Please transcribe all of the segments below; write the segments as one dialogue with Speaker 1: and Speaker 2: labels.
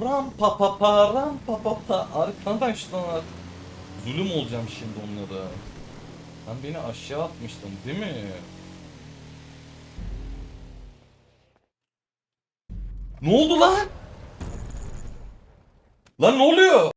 Speaker 1: Ram pa pa pa ram pa pa pa. Arkadaşlar. Zulüm olacağım şimdi onlara. Sen beni aşağı atmıştın değil mi? Ne oldu lan? Lan ne oluyor?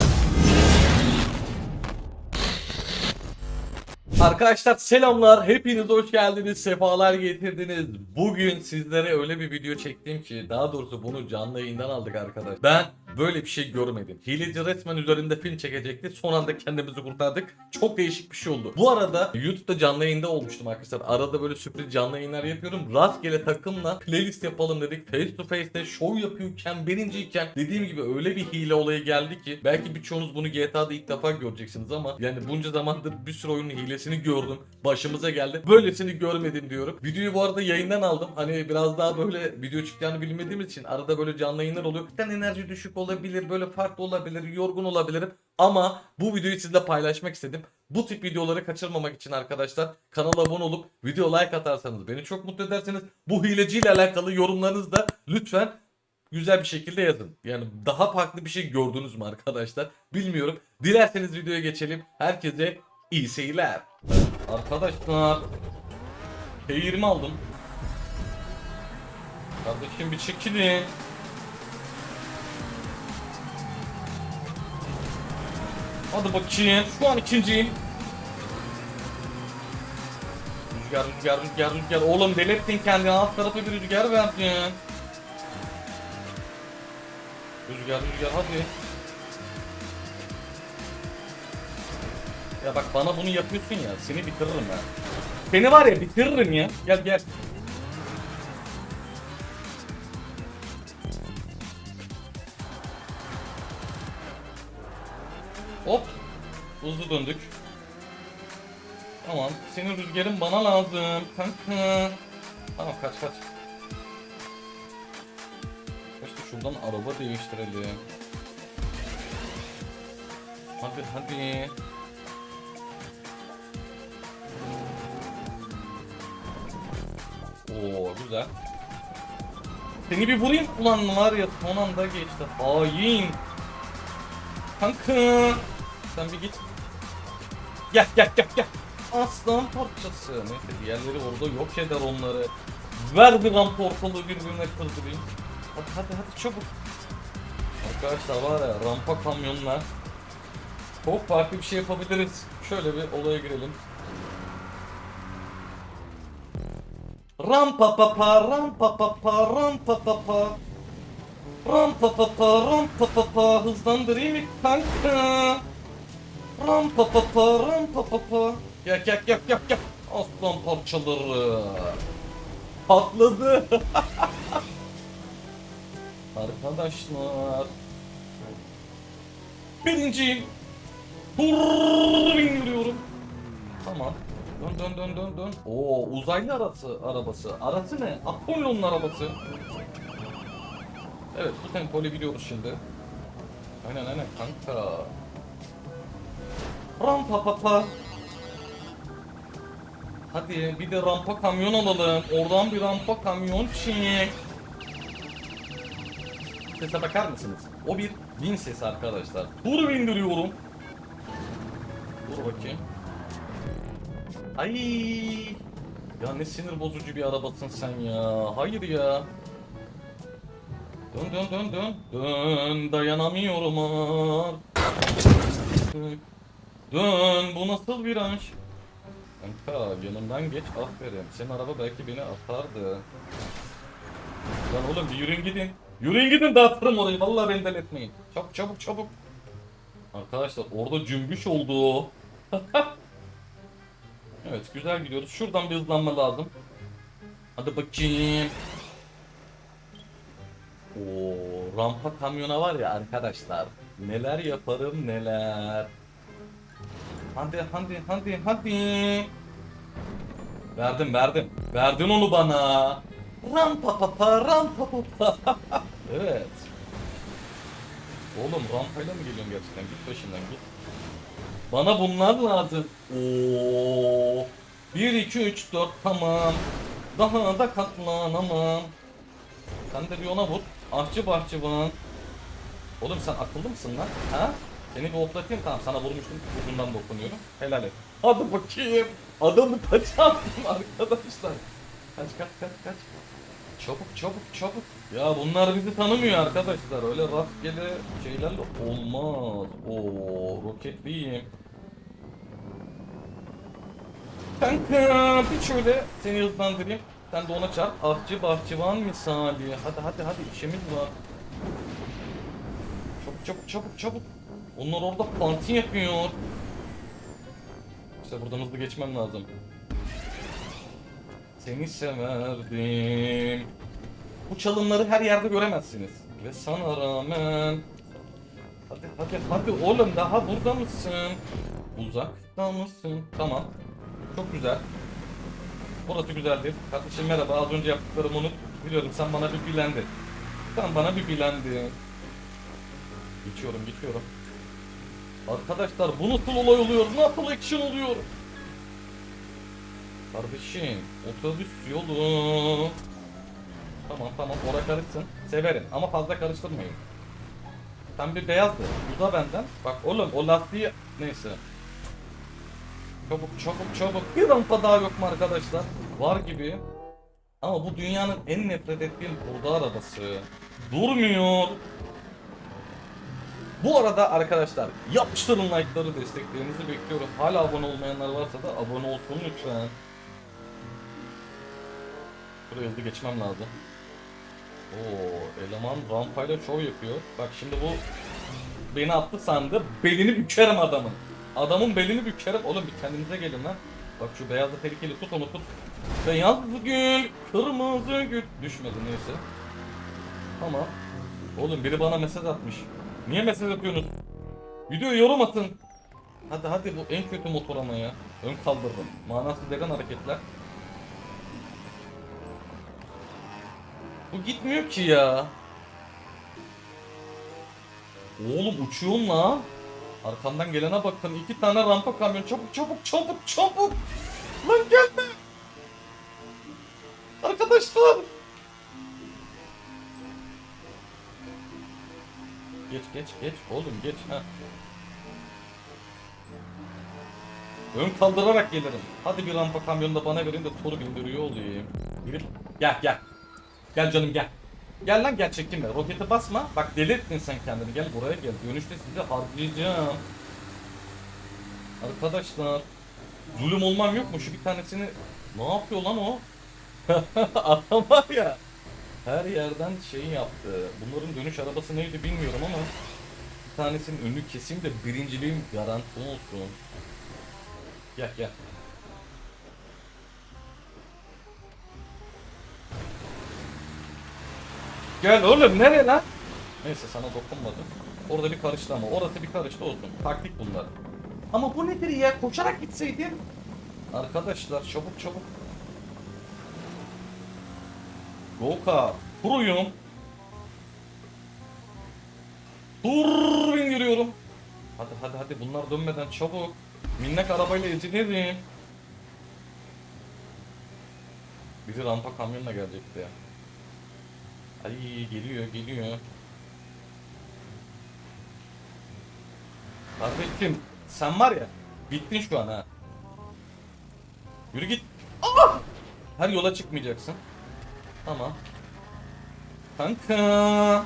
Speaker 1: Arkadaşlar selamlar. Hepiniz hoş geldiniz. Sefalar getirdiniz. Bugün sizlere öyle bir video çektim ki daha doğrusu bunu canlı yayından aldık arkadaş. Ben böyle bir şey görmedim. Hileci resmen üzerinde film çekecekti. Son anda kendimizi kurtardık. Çok değişik bir şey oldu. Bu arada YouTube'da canlı yayında olmuştum arkadaşlar. Arada böyle sürpriz canlı yayınlar yapıyorum. Rastgele takımla playlist yapalım dedik. Face to face'te show yapıyorken birinciyken dediğim gibi öyle bir hile olayı geldi ki belki birçoğunuz bunu GTA'da ilk defa göreceksiniz ama yani bunca zamandır bir sürü oyunun hilesini gördüm. Başımıza geldi. Böylesini görmedim diyorum. Videoyu bu arada yayından aldım. Hani biraz daha böyle video çıkacağını bilmediğimiz için arada böyle canlı yayınlar oluyor. Bir enerji düşük olabilir, böyle farklı olabilir, yorgun olabilirim. Ama bu videoyu sizle paylaşmak istedim. Bu tip videoları kaçırmamak için arkadaşlar kanala abone olup video like atarsanız beni çok mutlu edersiniz. Bu hileciyle alakalı yorumlarınızı da lütfen güzel bir şekilde yazın. Yani daha farklı bir şey gördünüz mü arkadaşlar? Bilmiyorum. Dilerseniz videoya geçelim. Herkese iyi seyirler. Arkadaşlar P20 aldım. Kardeşim bir çekilin. Hadi bakayım. Şu an ikinciyim. Rüzgar rüzgar rüzgar rüzgar. Oğlum delirttin kendini. Alt tarafı bir rüzgar verdin. Rüzgar rüzgar hadi. Ya bak bana bunu yapıyorsun ya. Seni bitiririm ben. Seni var ya bitiririm ya. Gel gel. Hop. Hızlı döndük. Tamam. Senin rüzgarın bana lazım. Kanka. Tamam kaç kaç. İşte şuradan araba değiştirelim. Hadi hadi. Oo güzel. Seni bir vurayım ulan var ya son anda geçti. Hain. Kanka. Sen bir git. Gel gel gel gel. Aslan parçası. Neyse diğerleri orada yok eder onları. Ver bir rampa ortalığı birbirine kırdırayım. Hadi hadi hadi çabuk. Arkadaşlar var ya rampa kamyonla çok farklı bir şey yapabiliriz. Şöyle bir olaya girelim. Rampa pa pa rampa pa pa rampa pa pa Rampa pa pa rampa pa pa hızlandırayım kanka? Rampa pa pa rampa pa pa Gel gel gel gel gel Aslan parçaları Patladı Arkadaşlar Birinciyim indiriyorum Tamam Dön dön dön dön dön. Oo uzaylı arası arabası. Arası ne? Apollon'un arabası. Evet bu tempoyu biliyoruz şimdi. Aynen aynen kanka. Rampa papa. Hadi bir de rampa kamyon alalım. Oradan bir rampa kamyon çek. Sese bakar mısınız? O bir bin sesi arkadaşlar. Tur indiriyorum. Dur bakayım. Ay ya ne sinir bozucu bir arabasın sen ya. Hayır ya. Dön dön dön dön. Dön dayanamıyorum artık. Dön bu nasıl viraj? Kanka yanımdan geç aferin. Senin araba belki beni atardı. Lan oğlum bir yürüyün gidin. Yürüyün gidin dağıtırım orayı. Vallahi beni etmeyin. Çabuk çabuk çabuk. Arkadaşlar orada cümbüş oldu. Evet güzel gidiyoruz. Şuradan bir hızlanma lazım. Hadi bakayım. Oo, rampa kamyona var ya arkadaşlar. Neler yaparım neler. Hadi hadi hadi hadi. Verdim verdim. Verdin onu bana. Rampa papa rampa papa. evet. Oğlum rampayla mı geliyorsun gerçekten? Git başından git. Bana bunlar lazım. Oo. 1 2 3 4 tamam. Daha da katlanamam. Sen de bir ona vur. Ahçı bahçıvan. Oğlum sen akıllı mısın lan? Ha? Seni bir hoplatayım tamam sana vurmuştum ucundan dokunuyorum. Helal et. Hadi bakayım. Adamı taça attım arkadaşlar. Kaç kaç kaç kaç. Çabuk çabuk çabuk. Ya bunlar bizi tanımıyor arkadaşlar. Öyle rastgele şeylerle olmaz. Oo roketliyim. Kanka bir şöyle seni hızlandırayım. Sen de ona çarp. Ahçı bahçıvan misali. Hadi hadi hadi işimiz var. Çabuk çabuk çabuk çabuk. Onlar orada panti yapıyor. İşte buradan hızlı geçmem lazım. Seni severdim. Bu çalımları her yerde göremezsiniz. Ve sana rağmen... Hadi hadi hadi oğlum daha burada mısın? Uzakta mısın? Tamam. Çok güzel. Burası güzeldir. Kardeşim merhaba az önce yaptıklarımı unut. Biliyorum sen bana bir bilendin. Sen bana bir bilendin. Geçiyorum geçiyorum. Arkadaşlar bu nasıl olay oluyor? Nasıl action oluyor? Kardeşim otobüs yolu. Tamam tamam ora karışsın. Severim ama fazla karıştırmayın. Sen bir beyazdı. Uza benden. Bak oğlum o lastiği neyse. Çabuk çabuk çabuk. Bir rampa daha yok mu arkadaşlar? Var gibi. Ama bu dünyanın en nefret ettiğim hurda arabası. Durmuyor. Bu arada arkadaşlar yapıştırın like'ları desteklerinizi bekliyorum. Hala abone olmayanlar varsa da abone olsun lütfen. Buraya hızlı geçmem lazım. Oo, eleman rampayla şov yapıyor. Bak şimdi bu beni attı sandı. Belini bükerim adamın. Adamın belini bükerim. Oğlum bir kendinize gelin lan. Bak şu beyazlı tehlikeli tut onu tut. Beyaz gül, kırmızı gül. Düşmedi neyse. Tamam. Oğlum biri bana mesaj atmış. Niye mesaj atıyorsunuz? Videoya yorum atın. Hadi hadi bu en kötü motor ama ya. Ön kaldırdım. Manasız degen hareketler. Bu gitmiyor ki ya. Oğlum uçuyorsun la. Arkamdan gelene bakın. iki tane rampa kamyon. Çabuk çabuk çabuk çabuk. Lan gelme. Arkadaşlar. Geç geç geç oğlum geç ha. Ön kaldırarak gelirim. Hadi bir rampa kamyonu da bana verin de tur bindiriyor olayım. Girip gel gel. Gel canım gel. Gel lan gel çekinme. Rokete basma. Bak deli ettin sen kendini. Gel buraya gel. Dönüşte sizi harcayacağım. Arkadaşlar. Zulüm olmam yok mu? Şu bir tanesini... Ne yapıyor lan o? Adam var ya. Her yerden şey yaptı. Bunların dönüş arabası neydi bilmiyorum ama bir tanesinin önünü keseyim de birinciliğim garanti olsun. Gel gel. Gel oğlum nereye lan? Neyse sana dokunmadım. Orada bir karıştı ama orası bir karıştı olsun. Taktik bunlar. Ama bu nedir ya? Koşarak gitseydin. Arkadaşlar çabuk çabuk. Goka. Kuruyum. Dur bindiriyorum. Hadi hadi hadi bunlar dönmeden çabuk. Minnak arabayla ezinelim. Biri rampa kamyonla gelecekti ya. Ay geliyor geliyor. Kardeşim sen var ya bittin şu an ha. Yürü git. Ah! Her yola çıkmayacaksın. Tamam. Kanka.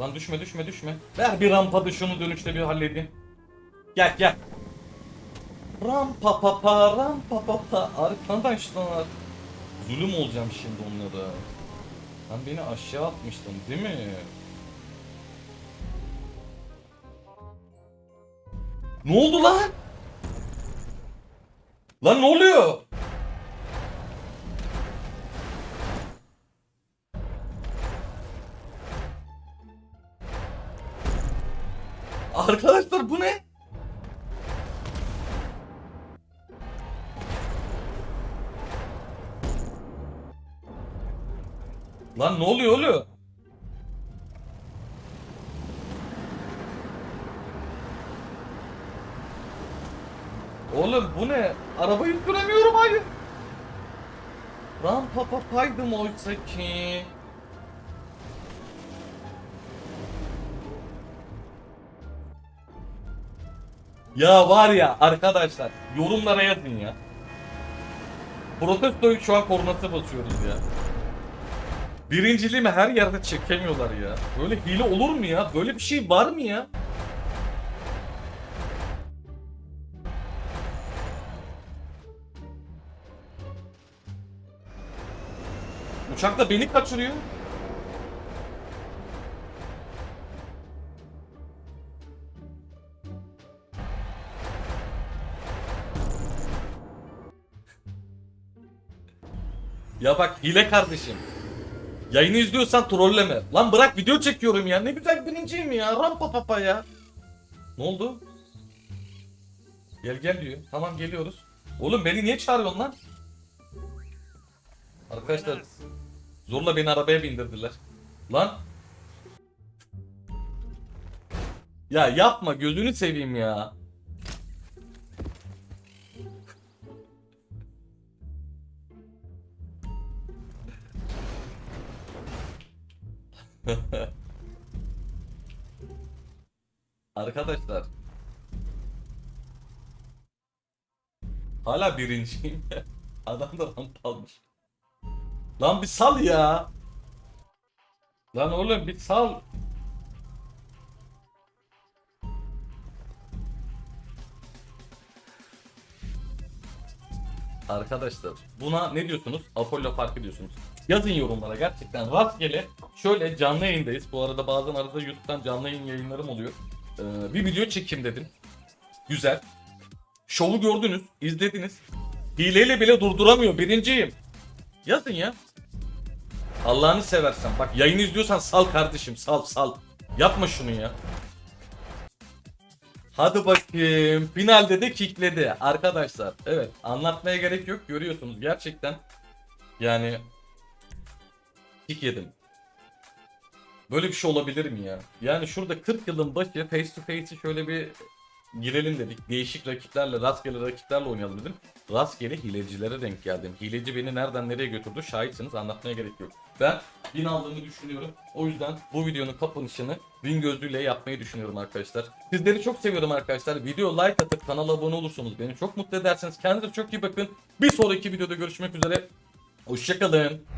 Speaker 1: Lan düşme düşme düşme. Ver bir rampada şunu dönüşte bir halledin. Gel gel. Rampa papa rampa papa arkadaşlar. Zulüm olacağım şimdi onlara. Sen beni aşağı atmıştın değil mi? Ne oldu lan? Lan ne oluyor? Arkadaşlar bu ne? Lan ne oluyor oluyor? Oğlum bu ne? Arabayı süremiyorum hayır. Rampa papaydım oysa ki. Ya var ya arkadaşlar yorumlara yazın ya. Protestoyu şu an kornası basıyoruz ya. Birinciliğimi her yerde çekemiyorlar ya. Böyle hile olur mu ya? Böyle bir şey var mı ya? Uçak da beni kaçırıyor. Ya bak hile kardeşim. Yayını izliyorsan trolleme. Lan bırak video çekiyorum ya. Ne güzel birinciyim ya. Rampa papa ya. Ne oldu? Gel gel diyor. Tamam geliyoruz. Oğlum beni niye çağırıyorsun lan? Arkadaşlar zorla beni arabaya bindirdiler. Lan. Ya yapma gözünü seveyim ya. Arkadaşlar. Hala birinciyim. Adam da rampa almış. Lan bir sal ya. Lan oğlum bir sal. Arkadaşlar buna ne diyorsunuz? Apollo farkı diyorsunuz. Yazın yorumlara gerçekten rastgele şöyle canlı yayındayız. Bu arada bazen arada YouTube'dan canlı yayın yayınlarım oluyor. Ee, bir video çekeyim dedim. Güzel. Şovu gördünüz, izlediniz. Hileyle bile durduramıyor. Birinciyim. Yazın ya. Allah'ını seversen. Bak yayın izliyorsan sal kardeşim. Sal sal. Yapma şunu ya. Hadi bakayım. Finalde de kickledi arkadaşlar. Evet anlatmaya gerek yok. Görüyorsunuz gerçekten. Yani kick yedim. Böyle bir şey olabilir mi ya? Yani şurada 40 yılın başı face to face'i şöyle bir girelim dedik. Değişik rakiplerle, rastgele rakiplerle oynayalım dedim. Rastgele hilecilere denk geldim. Hileci beni nereden nereye götürdü şahitsiniz anlatmaya gerek yok. Ben win aldığımı düşünüyorum. O yüzden bu videonun kapanışını win gözlüğüyle yapmayı düşünüyorum arkadaşlar. Sizleri çok seviyorum arkadaşlar. Video like atıp kanala abone olursanız beni çok mutlu edersiniz. Kendinize çok iyi bakın. Bir sonraki videoda görüşmek üzere. Hoşçakalın.